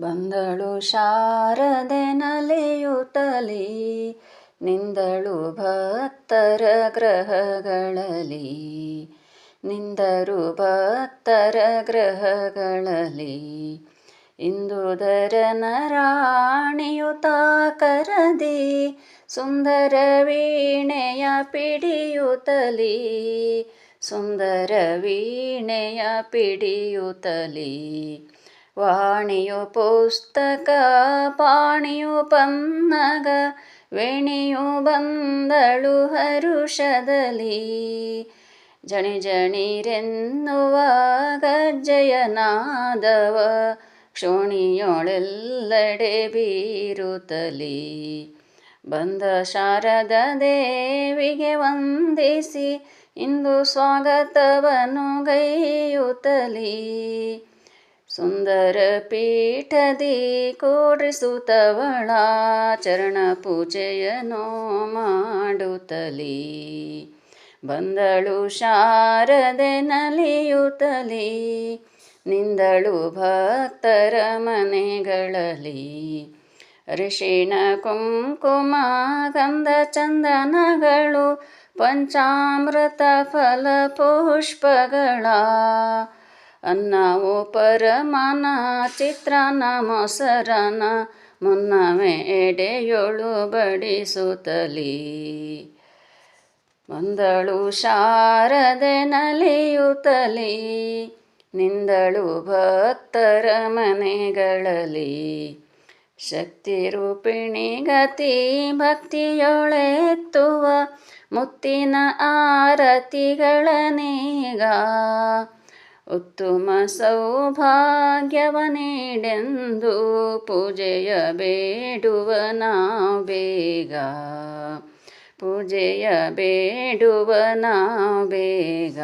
ಬಂದಳು ಶಾರದೆ ನಲೆಯುತ್ತಲಿ ನಿಂದಳು ಭಕ್ತರ ಗ್ರಹಗಳಲ್ಲಿ, ನಿಂದರು ಭಕ್ತರ ಗ್ರಹಗಳಲ್ಲಿ. ಕರದಿ ಸುಂದರ ವೀಣೆಯ ಪಿಡಿಯುತ್ತಲಿ ಸುಂದರ ವೀಣೆಯ ಪಿಡಿಯುತ್ತಲಿ ವಾಣಿಯು ಪುಸ್ತಕ, ಪಾಣಿಯು ಪನ್ನಗ, ವೇಣಿಯು ಬಂದಳು ಹರುಷದಲ್ಲಿ. ಜಣಿ ಜಣಿರೆನ್ನುವ ಗಜ್ಜಯನಾದವ ಕ್ಷೋಣಿಯೊಳೆಲ್ಲಡೆ ಬೀರುತ್ತಲಿ. ಬಂದ ಶಾರದ ದೇವಿಗೆ ವಂದಿಸಿ, ಇಂದು ಸ್ವಾಗತವನ್ನು ಗೈಯುತ್ತಲಿ. ಸುಂದರ ಪೀಠದಿ ಕೂಡ್ರಿಸುತ್ತವಳ ಚರಣ ಪೂಜೆಯನ್ನು ಮಾಡುತ್ತಲೀ. ಬಂದಳು ಶಾರದೆ ನಲಿಯುತ್ತಲೀ, ನಿಂದಳು ಭಕ್ತರ ಮನೆಗಳಲ್ಲಿ ಋಷಿಣ ಕುಂಕುಮ, ಗಂಧ ಚಂದನಗಳು, ಪಂಚಾಮೃತ ಫಲ ಪುಷ್ಪಗಳ ಅನ್ನವು ಪರಮನ ಚಿತ್ರಾನ್ನ ಮೊಸರನ, ಮುನ್ನವೇ ಎಡೆಯೊಳು ಬಡಿಸುತ್ತಲಿ ಬಂದಳು ಶಾರದೆ ನಲಿಯುತ್ತಲಿ ನಿಂದಳು ಭಕ್ತರ ಮನೆಗಳಲ್ಲಿ ಶಕ್ತಿ ರೂಪಿಣಿ ಗತಿ ಭಕ್ತಿಯೊಳೆತ್ತುವ ಮುತ್ತಿನ ಆರತಿಗಳನೀಗ. ಉತ್ತಮ ಸೌಭಾಗ್ಯವ ನೀಡೆಂದು ಪೂಜೆಯ ಬೇಡುವ ನಾವು ಬೇಗ ಪೂಜೆಯ ಬೇಡುವ ನಾವು ಬೇಗ